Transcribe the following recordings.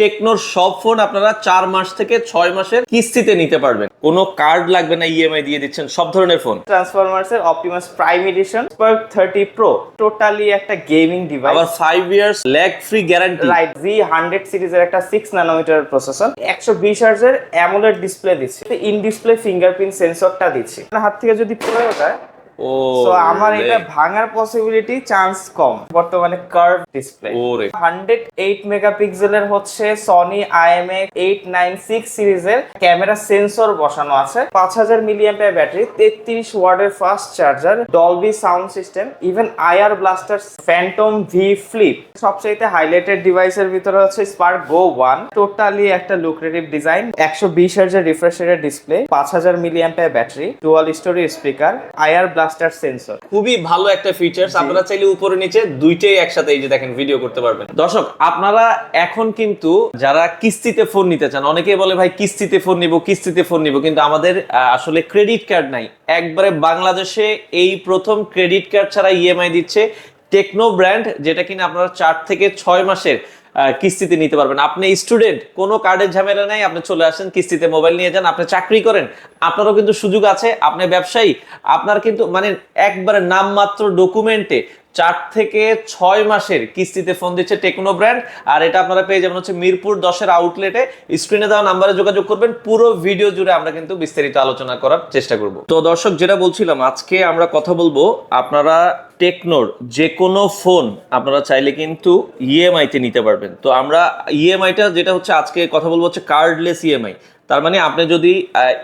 টেকনোর সব ফোন আপনারা চার মাস থেকে ছয় মাসের কিস্তিতে নিতে পারবেন। কোনো কার্ড লাগবে না ইএমআই দিয়ে দিচ্ছেন সব ধরনের ফোন। ট্রান্সফরমার্স এর Optimus Prime edition thirty pro totally একটা গেমিং আবার device five years lag free guarantee right G hundred সিরিজের একটা সিক্স ন্যানোমিটার প্রসেসর একশো বিশ হার্জের অ্যামোলেড ডিসপ্লে দিচ্ছে। ইন ডিসপ্লে ফিঙ্গারপ্রিন্ট সেন্সরটা দিচ্ছে। হাত থেকে যদি পড়েও যায় ও আমার এটা ভাঙার পসিবিলিটি চান্স কম। বর্তমানে কার্ভ ডিসপ্লে হান্ড্রেড এইট মেগাপিক্সেলের হচ্ছে Sony IMA eight nine six সিরিজের ক্যামেরা সেন্সর বসানো আছে। পাঁচ হাজার মিলিয়াম্পিয়ার ব্যাটারি তেত্রিশ ওয়ার্ডের fast charger Dolby sound system even IR blaster Phantom V Flip সবচাইতে হাইলাইটেড ডিভাইসের ভিতরে হচ্ছে স্পার্ক গো ওয়ান টোটালি একটা লুক্রেটিভ ডিজাইন একশো বিশ হার্জের রিফ্রেশ ডিসপ্লে পাঁচ হাজার milliampere battery dual stereo speaker IR blaster sensor. খুবই ভালো একটা ফিচার্স আপনারা চাইলে উপরে নিচে দুইটাই একসাথে এই যে দেখেন ভিডিও করতে পারবেন। দর্শক আপনারা এখন কিন্তু যারা কিস্তিতে ফোন নিতে চান অনেকেই বলে ভাই কিস্তিতে ফোন নিব কিস্তিতে ফোন নিব। কিন্তু আমাদের আসলে ক্রেডিট কার্ড নাই। একবারে বাংলাদেশে এই প্রথম ক্রেডিট কার্ড ছাড়া ইএমআই দিচ্ছে টেকনো ব্র্যান্ড যেটা কিনা আপনারা চার থেকে ছয় মাসের কিস্তিতে নিতে পারবেন। আপনি স্টুডেন্ট কোনো কার্ডের ঝামেলা নেই, আপনি চলে আসেন, কিস্তিতে মোবাইল নিয়ে যান, আপনি চাকরি করেন, আপনারও কিন্তু সুযোগ আছে, আপনি ব্যবসায়ী, আপনার কিন্তু মানে একবারে নামমাত্র ডকুমেন্টে চার থেকে ছয় মাসের কিস্তিতে ফোন দিচ্ছে টেকনো ব্র্যান্ড আর এটা আপনারা পেয়ে যাবেন হচ্ছে মিরপুর দশের আউটলেটে স্ক্রিনে দেওয়া নাম্বারে যোগাযোগ করবেন। পুরো ভিডিও জুড়ে আমরা কিন্তু বিস্তারিত আলোচনা করার চেষ্টা করব। তো দর্শক, যেটা বলছিলাম, আজকে আমরা কথা বলব আপনারা টেকনোর যে কোনো ফোন আপনারা চাইলে কিন্তু ইএমআই তে নিতে পারবেন। তো আমরা ইএমআইটা যেটা হচ্ছে আজকে কথা বলব হচ্ছে কার্ডলেস ইএমআই তার মানে আপনি যদি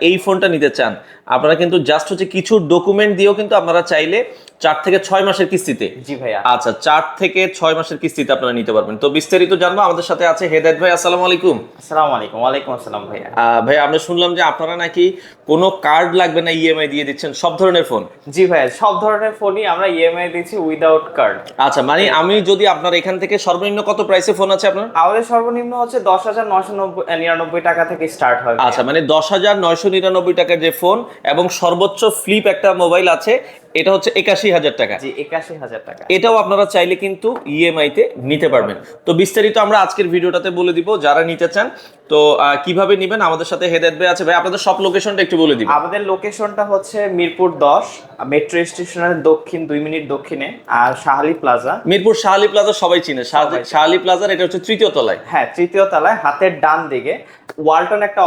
এই ফোনটা নিতে চান, আপনারা কিন্তু জাস্ট হচ্ছে কিছু ডকুমেন্ট দিয়েও কিন্তু আপনারা চাইলে চার থেকে ছয় মাসের কিস্তিতে? জি ভাইয়া। আচ্ছা চার থেকে ছয় মাসের কিস্তিতে আপনারা নিতে পারবেন। তো বিস্তারিত জানব আমাদের সাথে আছে হেদায়ত ভাই আসসালামু আলাইকুম। আসসালামু আলাইকুম ওয়ালাইকুম আসসালাম ভাইয়া। ভাই আমরা শুনলাম যে আপনারা নাকি কোনো কার্ড লাগবে না ইএমআই দিয়ে দিচ্ছেন সব ধরনের ফোন? জি ভাইয়া সব ধরনের ফোনই আমরা ইএমআই দিচ্ছি উইদাউট কার্ড আচ্ছা মানে আমি যদি আপনার এখান থেকে সর্বনিম্ন কত প্রাইসে ফোন আছে আপনার? আমাদের সর্বনিম্ন হচ্ছে দশ হাজার নশো নিরানব্বই টাকা থেকে স্টার্ট হয় আচ্ছা মানে দশ হাজার নয়শো নিরানব্বই টাকার যে ফোন এবং সর্বোচ্চ ফ্লিপ একটা মোবাইল আছে এটা হচ্ছে একাশি হাজার টাকা। জি একাশি হাজার টাকা। এটাও আপনারা চাইলে কিন্তু ইএমআই তে নিতে পারবেন। তো বিস্তারিত আমরা আজকের ভিডিওটাতে বলে দিব যারা নিতে চান। তো কীভাবে নেবেন? আমাদের সাথে হেদায়ত ভাই আছে। ভাই আপনাদের সব লোকেশনটা একটু বলে দিবেন আমাদের লোকেশনটা হচ্ছে মিরপুর দশ মেট্রো স্টেশনের দক্ষিণ দুই মিনিট দক্ষিণে আর শাহালি প্লাজা মিরপুর শাহালি প্লাজা সবাই চিনে। শাহ- শাহালি প্লাজার এটা হচ্ছে তৃতীয় তলায়। হ্যাঁ তৃতীয় তলায় হাতের ডান দিকে। ওয়ালটন একটা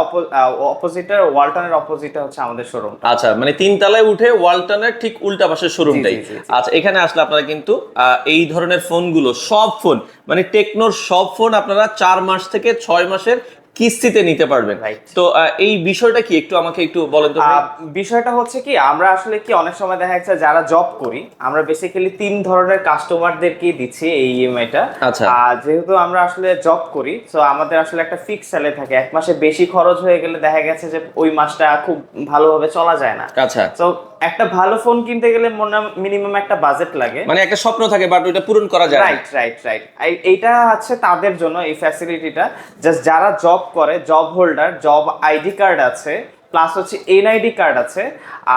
অপোজিটের ওয়ালটনের অপোজিটে হচ্ছে আমাদের শোরুম আচ্ছা মানে তিন তলায় উঠে ওয়ালটনের ঠিক উল্টা পাশের শোরুমটাই। আচ্ছা এখানে আসলে আপনারা কিন্তু আহ, এই ধরনের ফোনগুলো সব ফোন মানে টেকনোর সব ফোন আপনারা চার মাস থেকে ছয় মাসের কিস্তিতে নিতে পারবেন। তো এই বিষয়টা কি? একটু আমাকে একটু বলেন তো বিষয়টা হচ্ছে কি আমরা আসলে কি অনেক সময় দেখা যাচ্ছে যারা জব করি আমরা বেসিক্যালি তিন ধরনের কাস্টমারদেরকে দিচ্ছি এই ইএমআইটা আচ্ছা। আর যেহেতু আমরা আসলে জব করি তো আমাদের আসলে একটা ফিক্স স্যালারি থাকে। এক মাসে বেশি খরচ হয়ে গেলে দেখা গেছে যে ওই মাসটা খুব ভালোভাবে চলা যায় না। আচ্ছা। তো একটা ভালো ফোন কিনতে গেলে মিনিমাম একটা বাজেট লাগে। মানে একটা স্বপ্ন থাকে বাট ওইটা পূরণ করা যায় রাইট রাইট রাইট এইটা আছে তাদের জন্য এই ফ্যাসিলিটিটা জাস্ট যারা জব করে job holder job ID card আছে প্লাস হচ্ছে এনআইডি কার্ড আছে।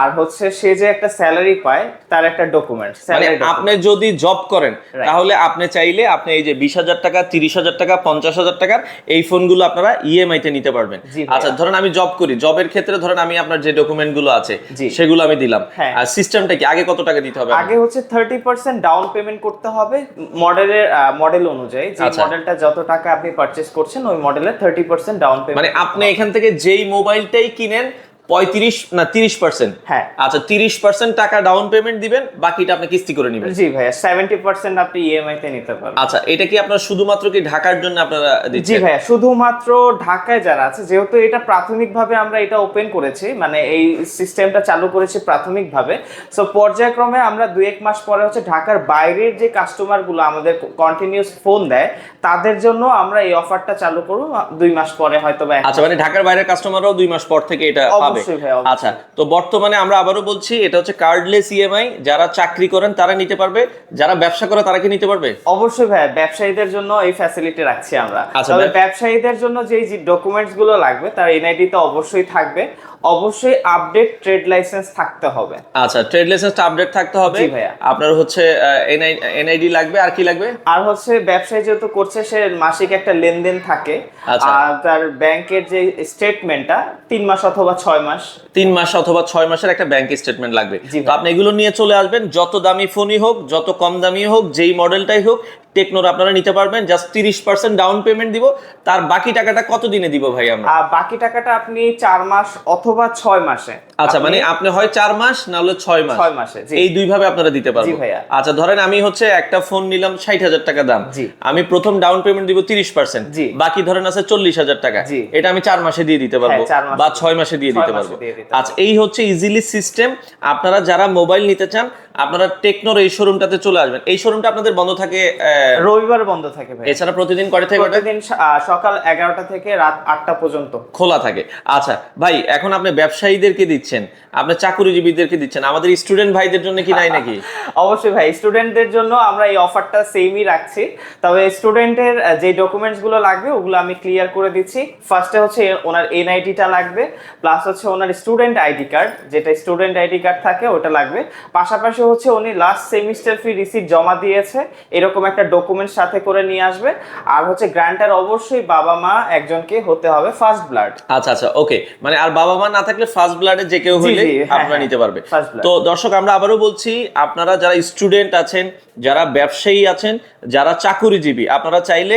আর হচ্ছে সে যে একটা স্যালারি পায় তার একটা ডকুমেন্ট মানে আপনি যদি জব করেন তাহলে আপনি চাইলে আপনি এই যে বিশ হাজার টাকা তিরিশ হাজার টাকা পঞ্চাশ হাজার টাকার এই ফোনগুলো আপনারা ইএমআই তে নিতে পারবেন। আচ্ছা ধরেন আমি জব করি জবের ক্ষেত্রে ধরেন আমি আপনার যে ডকুমেন্টগুলো আছে সেগুলো আমি দিলাম। হ্যাঁ। আর সিস্টেমটা কি আগে কত টাকা দিতে হবে আগে হচ্ছে থার্টি পার্সেন্ট ডাউন পেমেন্ট করতে হবে মডেলের মডেল অনুযায়ী। যে আচ্ছা। মডেলটা যত টাকা আপনি পারচেস করছেন ওই মডেলের থার্টি পার্সেন্ট ডাউন পেমেন্ট মানে আপনি এখান থেকে যেই মোবাইলটাই কিনেন পঁয়ত্রিশ না তিরিশ পার্সেন্ট হ্যাঁ। আচ্ছা তিরিশ পার্সেন্ট টাকা ডাউন পেমেন্ট দিবেন বাকিটা আপনি কিস্তি করে নেবেন। জি ভাইয়া সেভেন্টি পার্সেন্ট আপনি ইএমআই তে নিতে পারবেন। আচ্ছা এটা কি আপনার শুধুমাত্র কি ঢাকার জন্য আপনারা জি ভাইয়া শুধুমাত্র ঢাকায় যারা আছে যেহেতু এটা প্রাথমিকভাবে আমরা এটা ওপেন করেছি মানে এই সিস্টেমটা চালু করেছি প্রাথমিকভাবে সো পর্যায়ক্রমে আমরা দুই এক মাস পরে হচ্ছে ঢাকার বাইরের যে কাস্টমারগুলো আমাদের কন্টিনিউস ফোন দেয় তাদের জন্য আমরা এই অফারটা চালু করব দুই মাস পরে হয়তো বা আচ্ছা মানে ঢাকার বাইরের কাস্টমাররাও দুই মাস পর থেকে এটা পাবে। ভাই, অবশ্যই। আচ্ছা তো বর্তমানে আমরা আবারও বলছি এটা হচ্ছে কার্ডলেস ইএমআই যারা চাকরি করেন তারা নিতে পারবে যারা ব্যবসা করে তারা কি নিতে পারবে? অবশ্যই ভাইয়া ব্যবসায়ীদের জন্য এই ফ্যাসিলিটি রাখছি আমরা। আচ্ছা, তবে ব্যবসায়ীদের জন্য যে ডকুমেন্টসগুলো লাগবে তার এনআইডি তো অবশ্যই থাকবে। অবশ্যই আপডেট ট্রেড লাইসেন্স থাকতে হবে। আচ্ছা ট্রেড লাইসেন্সটা আপডেট থাকতে হবে। জি ভাইয়া। আপনার হচ্ছে এনআইডি লাগবে আর কি লাগবে? আর হচ্ছে ব্যবসায় যেহেতু করছে সে মাসিক একটা লেনদেন থাকে। আচ্ছা। আর তার ব্যাংকের যে স্টেটমেন্টটা তিন মাস অথবা ছয় মাস। তিন মাস অথবা ছয় মাসের একটা ব্যাংক স্টেটমেন্ট লাগবে। তো আপনি এগুলো নিয়ে চলে আসবেন। যত দামি ফোনই হোক যত কম দামি হোক যেই মডেলটাই হোক টেকনোর আপনারা নিতে পারবেন। জাস্ট তিরিশ পার্সেন্ট ডাউন পেমেন্ট দিব। তার বাকি টাকাটা কত দিনে দিব ভাই আমরা? বাকি টাকাটা আপনি চার মাস অথবা ছয় মাসে। আচ্ছা মানে আপনি হয় চার মাস না হলে ছয় মাস। ছয় মাসে এই দুই ভাবে আপনারা দিতে পারবেন আচ্ছা ধরেন আমি হচ্ছে একটা ফোন নিলাম ষাট হাজার টাকা দাম। আমি প্রথম ডাউন পেমেন্ট দিব তিরিশ পার্সেন্ট বাকি ধরেন আছে চল্লিশ হাজার টাকা। এটা আমি চার মাসে দিয়ে দিতে পারব হ্যাঁ, বা ছয় মাসে দিয়ে দিতে পারব। আচ্ছা এই হচ্ছে ইজিলি সিস্টেম আপনারা যারা মোবাইল নিতে চান আপনারা টেকনোর এই শোরুমটাতে চলে আসবেন। এই শোরুমটা আপনাদের বন্ধ থাকে রবিবার বন্ধ থাকে ভাই এছাড়া প্রতিদিন কয়টা থেকে প্রতিদিন সকাল এগারোটা থেকে রাত আটটা পর্যন্ত। খোলা থাকে। আচ্ছা ভাই এখন আপনি ব্যবসায়ীদেরকে দিচ্ছেন আপনি চাকুরিজীবীদেরকে দিচ্ছেন আমাদের স্টুডেন্ট ভাইদের জন্য কি নাই নাকি? অবশ্যই ভাই স্টুডেন্টদের জন্য আমরা এই অফারটা সেমই রাখছি। তবে স্টুডেন্টের যে ডকুমেন্টসগুলো লাগবে ওগুলো আমি ক্লিয়ার করে দিচ্ছি। ফার্স্টে হচ্ছে ওনার এনআইডিটা লাগবে প্লাস হচ্ছে ওনার স্টুডেন্ট আইডি কার্ড যেটা স্টুডেন্ট আইডি কার্ড থাকে ওটা লাগবে। পাশাপাশি হচ্ছে উনি লাস্ট সেমিস্টার ফি রিসিট জমা দিয়েছে। এরকম একটা ডকুমেন্ট সাথে করে নিয়ে আসবে। আর হচ্ছে গ্রান্টার অবশ্যই বাবা মা একজনকে হতে হবে ফার্স্ট ব্লাড আচ্ছা আচ্ছা ওকে মানে আর বাবা মা না থাকলে ফার্স্ট ব্লাডে যে কেউ জি, হ্যাঁ, আপনারা হ্যাঁ। নিতে পারবে। তো দর্শক আমরা আবারও বলছি আপনারা যারা স্টুডেন্ট আছেন যারা ব্যবসায়ী আছেন যারা চাকুরিজীবী আপনারা চাইলে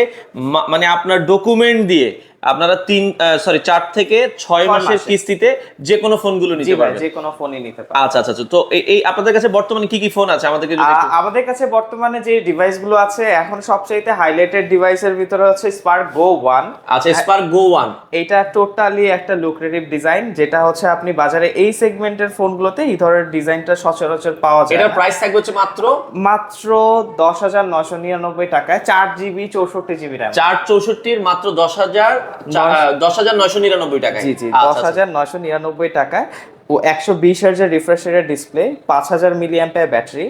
মানে আপনার ডকুমেন্ট দিয়ে আপনারা তিন সরি চার থেকে ছয় মাসের কিস্তিতে যে কোনো ফোনগুলো নিতে পারবেন। যে কোনো ফোনই নিতে পারে আচ্ছা আচ্ছা আচ্ছা। তো এই- আপনাদের কাছে বর্তমানে কি কি ফোন আছে? আমাদেরকে আমাদের কাছে বর্তমানে যে ডিভাইসগুলো আছে এখন সবচাইতে হাইলাইটেড ডিভাইসের ভিতরে হচ্ছে স্পার্ক গো ওয়ান আচ্ছা স্পার্ক গো ওয়ান এটা টোটালি একটা লুক্রেটিভ ডিজাইন যেটা হচ্ছে আপনি বাজারে এই সেগমেন্টের ফোনগুলোতে এই ধরনের ডিজাইনটা সচরাচর পাওয়া যায়। এটার না। প্রাইস থাকবে হচ্ছে মাত্র? মাত্র দশ হাজার নশো নিরানব্বই টাকায়। চার জিবি চৌষট্টি জিবি র্যাম চার চৌষট্টির মাত্র দশ হাজার দশ হাজার নয়শো নিরানব্বই টাকা জি জি আচ্ছা, দশ আচ্ছা। হাজার নয়শো নিরানব্বই টাকায় ও একশো বিশ হাজার রিফ্রেশ ডিসপ্লে পাঁচ হাজার মিলিয়াম্পের ব্যাটারি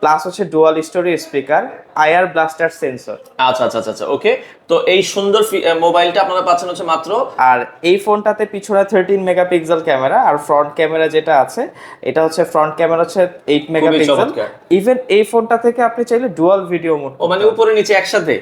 প্লাস হচ্ছে dual stereo speaker IR blaster sensor আচ্ছা আচ্ছা আচ্ছা ওকে তো এই সুন্দর মোবাইলটা আপনারা পাচ্ছেন হচ্ছে মাত্র। আর এই ফোনটাতে পিছনে থার্টিন মেগাপিক্সেল ক্যামেরা আর ফ্রন্ট ক্যামেরা যেটা আছে এটা হচ্ছে ফ্রন্ট ক্যামেরা হচ্ছে এইট মেগাপিক্সেল। ইভেন এই ফোনটা থেকে আপনি চাইলে ডুয়াল ভিডিও মোড ও মানে উপরে নিচে একসাথে?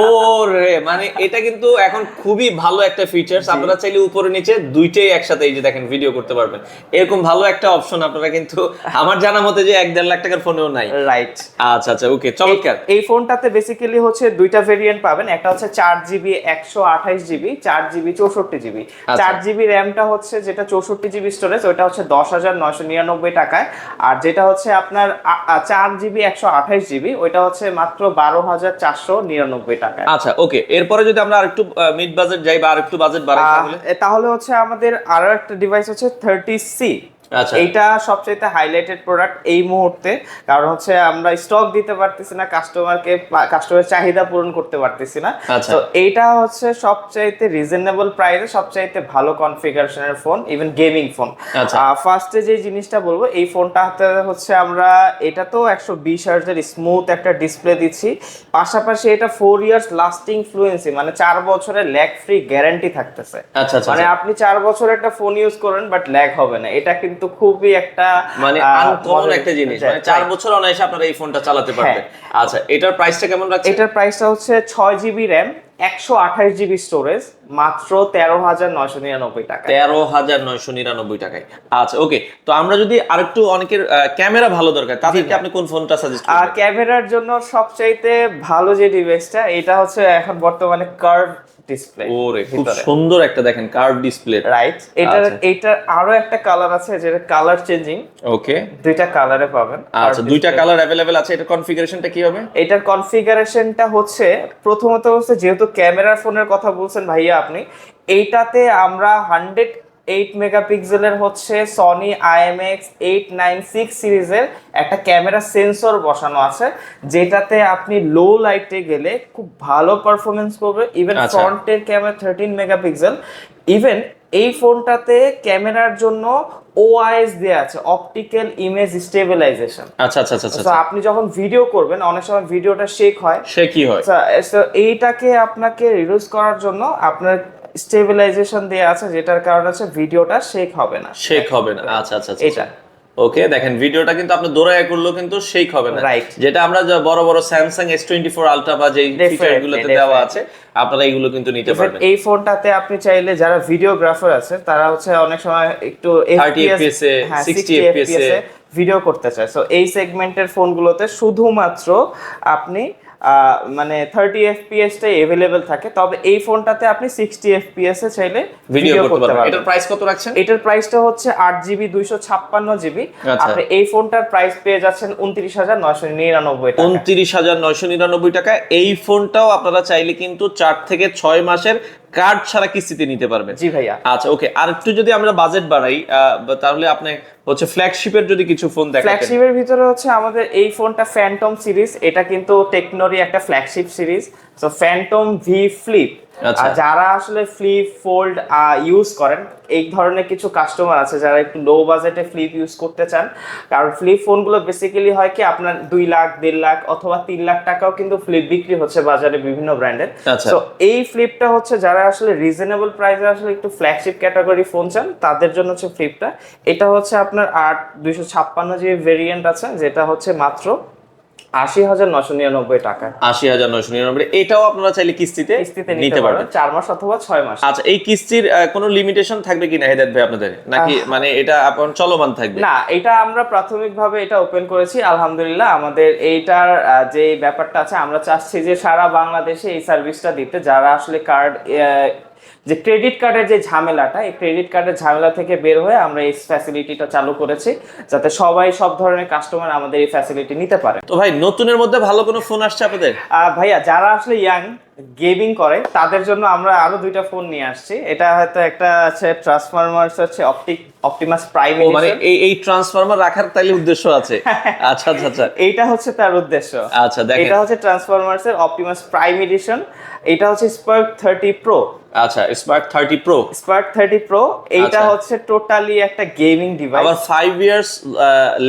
ও রে মানে এটা কিন্তু এখন খুবই ভালো একটা ফিচার্স আপনারা চাইলে উপরে নিচে দুইটাই একসাথে এই যে দেখেন ভিডিও করতে পারবেন। এরকম ভালো একটা অপশন আপনারা কিন্তু আমার জানা মতে যে এক দেড় লাখ টাকার ফোনেও নাই। রাইট আচ্ছা আচ্ছা ওকে চমৎকার। এই ফোনটাতে বেসিক্যালি হচ্ছে দুইটা ভেরিয়েন্ট পাবেন। একটা হচ্ছে চার জিবি একশো আঠাইশ জিবি চার জিবি চৌষট্টি জিবি। আচ্ছা। চার জিবি র্যামটা হচ্ছে যেটা চৌষট্টি জিবি স্টোরেজ ওটা হচ্ছে দশ হাজার নয়শো নিরানব্বই টাকায়। আর যেটা হচ্ছে আপনার চার জিবি একশো আঠাইশ জিবি ওইটা হচ্ছে মাত্র বারো হাজার চারশো নিরানব্বই টাকায়। আচ্ছা ওকে। এরপরে যদি আমরা আরেকটু মিড বাজেট যাই বা আরেকটু বাজেট বাড়াই তাহলে? হচ্ছে আমাদের আরও একটা ডিভাইস হচ্ছে থার্টি সি। এইটা সবচেয়ে হাইলাইটেড প্রোডাক্ট এই মুহূর্তে। কারণ হচ্ছে আমরা স্টক দিতে পারতেছি না কাস্টমারকে কাস্টমারের চাহিদা পূরণ করতে পারতেছি না। আচ্ছা। তো এইটা হচ্ছে সবচাইতে রিজনেবল প্রাইসে সবচাইতে ভালো কনফিগারেশনের ফোন ইভেন গেমিং ফোন আচ্ছা। ফার্স্টে যে জিনিসটা বলব এই ফোনটা হচ্ছে আমরা এটা তো একশো বিশ হার্জের স্মুথ একটা ডিসপ্লে দিচ্ছি। পাশাপাশি এটা ফোর ইয়ার্স লাস্টিং ফ্লুয়েন্সি মানে চার বছরের ল্যাগ ফ্রি গ্যারান্টি থাকতেছে। আচ্ছা আচ্ছা মানে আচ্ছা। আপনি চার বছর একটা ফোন ইউজ করেন বাট ল্যাগ হবে না। এটা কিন্তু খুবই একটা মানে আনকমন একটা জিনিস। হ্যাঁ, মানে চার বছর অনায়াসে আপনারা এই ফোনটা চালাতে পারবেন। আচ্ছা এটার প্রাইসটা কেমন রাখছে এটার প্রাইসটা হচ্ছে ছয় জিবি র্যাম একশো আঠাশ জিবি স্টোরেজ মাত্র তেরো হাজার নয়শো নিরানব্বই টাকা তেরো হাজার নয়শো নিরানব্বই টাকায়। আচ্ছা ওকে তো আমরা যদি আরেকটু অনেকের ক্যামেরা ভালো দরকার তাদেরকে আপনি কোন ফোনটা সাজেস্ট আর ক্যামেরার জন্য সবচাইতে ভালো যে ডিভাইসটা এটা হচ্ছে এখন বর্তমানে কার্ভ ডিসপ্লে ওরে খুব সুন্দর একটা দেখেন কার্ভ ডিসপ্লে রাইট এটার আচ্ছা। এটার আরও একটা কালার আছে যেটা কালার চেঞ্জিং ওকে দুইটা কালারে পাবেন আচ্ছা দুইটা কালার অ্যাভেলেবেল আছে এটা কনফিগারেশনটা কি হবে? এটার কনফিগারেশনটা হচ্ছে প্রথমত হচ্ছে যেহেতু ক্যামেরার ফোনের কথা বলছেন ভাইয়া আপনি এইটাতে আমরা হান্ড্রেড এইট মেগাপিক্সেলের হচ্ছে Sony IMX eight nine six সিরিজের একটা ক্যামেরা সেন্সর বসানো আছে যেটাতে আপনি লো লাইটে গেলে খুব ভালো পারফরমেন্স করবে ইভেন আচ্ছা। ফ্রন্টের ক্যামেরা থার্টিন মেগাপিক্সেল ইভেন এই ফোনটাতে ক্যামেরার জন্য ওআইএস দেয়া আছে অপটিক্যাল ইমেজ স্টেবিলাইজেশন আচ্ছা আচ্ছা আচ্ছা তো আচ্ছা। আপনি যখন ভিডিও করবেন অনেক সময় ভিডিওটা শেক হয়। সে কি হয়? আচ্ছা, এইটাকে আপনাকে রিডিউস করার জন্য আপনার স্টেবিলাইজেশন দেয়া আছে যেটার কারণে হচ্ছে ভিডিওটা শেক হবে না। শেক হবে না। আচ্ছা আচ্ছা আচ্ছা। এটা। ওকে দেখেন ভিডিওটা কিন্তু আপনি দৌড়ায় করলেও কিন্তু শেক হবে না. যেটা আমরা যে বড় বড় Samsung S twenty four Ultra বা যে ফিচারগুলোতে দেওয়া আছে আপনারা এইগুলো কিন্তু নিতে পারবেন। এই ফোনটাতে আপনি চাইলে যারা ভিডিওগ্রাফার আছে তারা হচ্ছে অনেক সময় একটু 30 FPS এ, হ্যাঁ, 60 60 FPS এ ভিডিও করতে চায়। সো এই সেগমেন্টের ফোনগুলোতে শুধুমাত্র আপনি মানে থার্টি এফপিএস টাই এভেলেবেল থাকে। তবে এই ফোনটাতে আপনি সিক্সটি এফপিএস এ চাইলে ভিডিও করতে পারবেন। এটার প্রাইস কত রাখছেন? এটার প্রাইসটা হচ্ছে আট জিবি দুইশো ছাপ্পান্ন জিবি আচ্ছা। আপনি এই ফোনটার প্রাইস পেয়ে যাচ্ছেন উনত্রিশ হাজার নয়শো নিরানব্বই উনত্রিশ হাজার নয়শো নিরানব্বই টাকা এই ফোনটাও আপনারা চাইলে কিন্তু চার থেকে ছয় মাসের কার্ড ছাড়া কিস্তিতে নিতে পারবেন। জি ভাইয়া। আচ্ছা ওকে আর একটু যদি আমরা বাজেট বাড়াই তাহলে আপনি হচ্ছে ফ্ল্যাগশিপের যদি কিছু ফোন দেখাতেন ফ্ল্যাগশিপের ভিতরে হচ্ছে আমাদের এই ফোনটা ফ্যান্টম সিরিজ এটা কিন্তু টেকনোরই একটা ফ্ল্যাগশিপ সিরিজ তো ফ্যান্টম ভি ফ্লিপ আচ্ছা। আর যারা আসলে ফ্লিপ ফোল্ড ইউজ করেন এই ধরনের কিছু কাস্টমার আছে যারা একটু লো বাজেটে ফ্লিপ ইউজ করতে চান। কারণ ফ্লিপ ফোনগুলো বেসিক্যালি হয় কি আপনার দুই লাখ দেড় লাখ অথবা তিন লাখ টাকাও কিন্তু ফ্লিপ বিক্রি হচ্ছে বাজারে বিভিন্ন ব্র্যান্ডের আচ্ছা। তো এই ফ্লিপটা হচ্ছে যারা আসলে রিজনেবল প্রাইসে আসলে একটু ফ্ল্যাগশিপ ক্যাটাগরি ফোন চান, তাদের জন্য হচ্ছে ফ্লিপটা এটা হচ্ছে আপনার আট, দুইশো ছাপ্পান্ন জিবি ভেরিয়েন্ট আছে, যেটা হচ্ছে মাত্র আশি হাজার নশো নিরানব্বই টাকা। আশি হাজার নয়শো নিরানব্বই। এটাও আপনারা চাইলে কিস্তিতে কিস্তিতে নিতে পারবেন। চার মাস অথবা ছয় মাস। আচ্ছা এই কিস্তির কোনো লিমিটেশন থাকবে কি না হেদায়ত ভাই আপনাদের? নাকি মানে এটা আপনার চলমান থাকবে? না এটা আমরা প্রাথমিকভাবে এটা ওপেন করেছি আলহামদুলিল্লাহ। আমাদের এইটার যে ব্যাপারটা আছে আমরা চাচ্ছি যে সারা বাংলাদেশে এই সার্ভিসটা দিতে। যারা আসলে কার্ড যে ক্রেডিট কার্ডের যে ঝামেলাটা এই ক্রেডিট কার্ডের ঝামেলা থেকে বের হয়ে আমরা এই ফ্যাসিলিটিটা চালু করেছি যাতে সবাই সব ধরনের কাস্টমার আমাদের এই ফ্যাসিলিটি নিতে পারে। তো ভাই নতুনের মধ্যে ভালো কোনো ফোন আসছে আপনাদের? আহ, ভাইয়া যারা আসলে ইয়াং গেমিং করে তাদের জন্য আমরা আরও দুইটা ফোন নিয়ে আসছি। এটা হয়তো একটা আছে ট্রান্সফরমার্স হচ্ছে অপটিক অপটিমাস প্রাইম মানে এই এই ট্রান্সফরমার রাখার তাইলে উদ্দেশ্য আছে। আচ্ছা আচ্ছা আচ্ছা। এইটা হচ্ছে তার উদ্দেশ্য। আচ্ছা দেখেন। এটা হচ্ছে ট্রান্সফরমার্স এর অপটিমাস প্রাইম এডিশন এটা হচ্ছে স্পার্ক থার্টি প্রো আচ্ছা smart thirty pro Spark thirty pro এইটা আচ্ছা। হচ্ছে টোটালি একটা গেমিং ডিভাইস আবার five years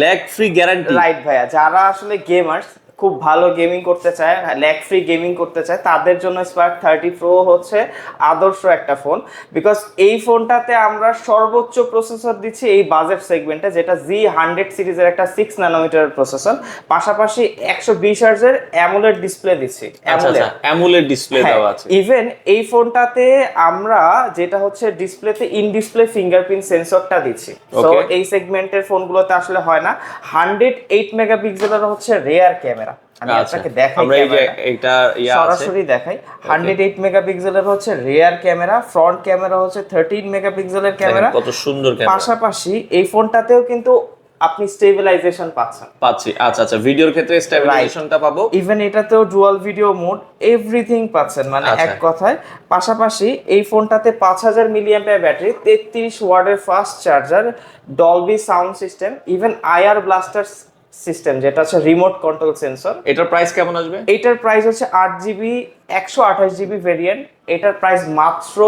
lag free guarantee right ভাইয়া। যারা আসলে গেমার্স খুব ভালো গেমিং করতে চায় ল্যাগ ফ্রি গেমিং করতে চায় তাদের জন্য স্পার্ক থার্টি প্রো হচ্ছে আদর্শ একটা ফোন বিকজ এই ফোনটাতে আমরা সর্বোচ্চ প্রসেসর দিচ্ছি এই বাজেট সেগমেন্টে যেটা জি হান্ড্রেড সিরিজের একটা সিক্স ন্যানোমিটার প্রসেসর পাশাপাশি একশো বিশ হার্জের অ্যামোলেড ডিসপ্লে দিচ্ছি আচ্ছা আচ্ছা অ্যামুলেট ডিসপ্লে দেওয়া আছে। ইভেন এই ফোনটাতে আমরা যেটা হচ্ছে ডিসপ্লেতে ইন ডিসপ্লে ফিঙ্গারপ্রিন্ট সেন্সরটা দিচ্ছি। তো. এই সেগমেন্টের ফোনগুলোতে আসলে হয় না। হান্ড্রেড এইট মেগাপিক্সেলের হচ্ছে রেয়ার ক্যামেরা আমি আচ্ছা আপনাকে দেখাই এটা ইয়া সরাসরি দেখাই। হান্ড্রেড এইট মেগাপিক্সেলের হচ্ছে রেয়ার ক্যামেরা ফ্রন্ট ক্যামেরা হচ্ছে থার্টিন মেগাপিক্সেলের ক্যামেরা। কত সুন্দর ক্যামেরা। পাশাপাশি এই ফোনটাতেও কিন্তু আপনি স্টেবিলাইজেশন পাচ্ছেন। পাচ্ছি। আচ্ছা আচ্ছা ভিডিওর ক্ষেত্রে স্টেবিলাইজেশনটা পাবো? ইভেন এটাতেও ডুয়াল ভিডিও মোড এভরিথিং পাচ্ছেন মানে আচ্ছা। এক কথায়। পাশাপাশি এই ফোনটাতে পাঁচ হাজার মিলিয়াম্পিয়ার ব্যাটারি তেত্রিশ ওয়ার্ডের fast charger Dolby sound system even IR blaster system যেটা হচ্ছে রিমোট কন্ট্রোল সেন্সর এটার প্রাইস কেমন আসবে? এটার প্রাইস হচ্ছে আট জিবি একশো আঠাশ জিবি ভেরিয়েন্ট এটার প্রাইস মাত্র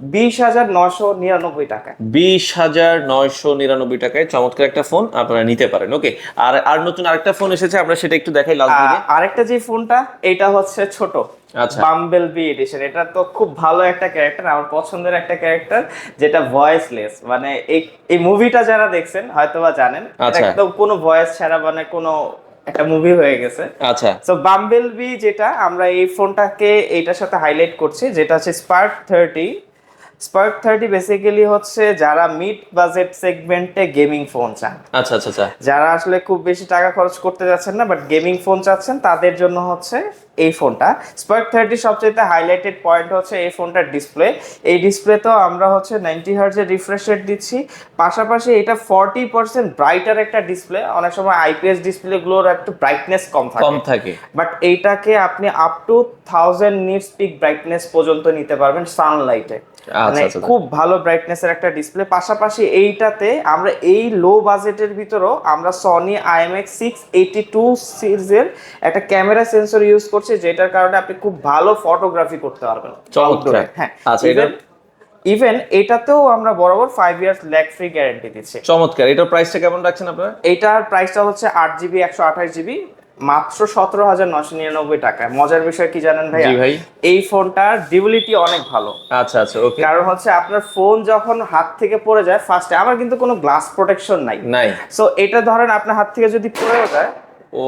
বিশ হাজার নশো নিরানব্বই টাকা বিশ হাজার নয়শো নিরানব্বই টাকায় চমৎকার একটা ফোন আপনারা নিতে পারেন ওকে? আর আর নতুন আরেকটা ফোন এসেছে আমরা সেটা একটু দেখাই দিকে আরেকটা যে ফোনটা এটা হচ্ছে ছোট আচ্ছা। বাম্বেল বি এডিশন এটা তো খুব ভালো একটা ক্যারেক্টার আমার পছন্দের একটা ক্যারেক্টার যেটা ভয়েসলেস মানে এই এই মুভিটা যারা দেখছেন হয়তোবা জানেন আচ্ছা। একদম কোনো ভয়েস ছাড়া মানে কোনো একটা মুভি হয়ে গেছে। আচ্ছা। সো বাম্বেল বি যেটা আমরা এই ফোনটাকে এইটার সাথে হাইলাইট করছি যেটা হচ্ছে Spark thirty Spark thirty basically হচ্ছে যারা মিড বাজেট সেগমেন্টে গেমিং ফোন চান। আচ্ছা আচ্ছা আচ্ছা। যারা আসলে খুব বেশি টাকা খরচ করতে যাচ্ছেন না বাট গেমিং ফোন চাচ্ছেন তাদের জন্য হচ্ছে এই ফোনটা স্পার্ক থার্টি সবচেয়ে হাইলাইটেড পয়েন্ট হচ্ছে এই ফোনটার ডিসপ্লে এই ডিসপ্লেতেও আমরা হচ্ছে নাইনটি হার্জের রিফ্রেশ রেট দিচ্ছি। পাশাপাশি এটা ফর্টি পার্সেন্ট ব্রাইটার একটা ডিসপ্লে অনেক সময় আইপিএস ডিসপ্লেগুলোর একটু ব্রাইটনেস কম থাকে। কম থাকে। বাট এইটাকে আপনি up to thousand nits peak brightness পর্যন্ত নিতে পারবেন সানলাইটে খুব ভালো ব্রাইটনেসের একটা ডিসপ্লে পাশাপাশি এইটাতে আমরা এই লো বাজেটের ভিতরেও আমরা Sony IMX six eighty two সিরিজের একটা ক্যামেরা সেন্সর ইউজ করছি যেটার কারণে আপনি খুব ভালো ফটোগ্রাফি করতে পারবেন। চমৎকার। হ্যাঁ। আচ্ছা, এটা- ইভেন এটাতেও আমরা বরাবর five years lag free guarantee দিচ্ছি। চমৎকার। এটার প্রাইসটা কেমন রাখছেন আপনারা? এটার প্রাইসটা হচ্ছে আট জিবি একশো আঠাশ জিবি মাত্র সতেরো হাজার নশো নিরানব্বই টাকায়। মজার বিষয় কি জানেন ভাই ভাই। এই ফোনটার ডিউলিটি অনেক ভালো। আচ্ছা আচ্ছা ওকে কারণ হচ্ছে আপনার ফোন যখন হাত থেকে পড়ে যায় ফার্স্টে আমার কিন্তু কোনো গ্লাস প্রোটেকশন নাই। নাই। সো এটা ধরেন আপনার হাত থেকে যদি পড়েও যায় ও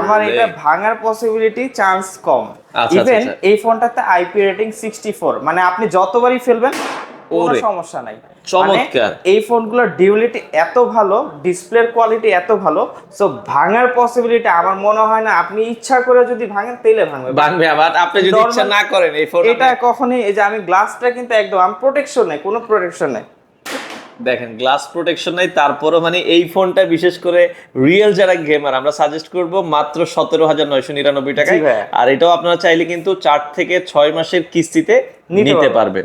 আমার এটা ভাঙার পসিবিলিটি চান্স কম। আচ্ছা, ইভেন আচ্ছা। এই ফোনটাতে আইপি রেটিং সিক্সটি ফোর মানে আপনি যতবারই ফেলবেন কোনো সমস্যা নাই। চমৎকার। মানে এই ফোনগুলোর ডিউলিটি এত ভালো ডিসপ্লের কোয়ালিটি এত ভালো সো ভাঙার পসিবিলিটি আমার মনে হয় না। আপনি ইচ্ছা করে যদি ভাঙেন তেলে ভাঙবে বাংবে আবার। আপনি যদি ইচ্ছা না করেন এই ফোন এটা কখনই এই যে আমি গ্লাসটা কিন্তু একদম আমি প্রোটেকশন নেই কোনো প্রোটেকশন নেই। দেখেন গ্লাস প্রোটেকশন নাই তারপরও মানে এই ফোনটা বিশেষ করে রিয়েল যারা গেমার আমরা সাজেস্ট করব মাত্র সতেরো হাজার নয়শো নিরানব্বই টাকায়। আর এটাও আপনারা চাইলে কিন্তু চার থেকে ছয় মাসের কিস্তিতে নিতে। পারবেন।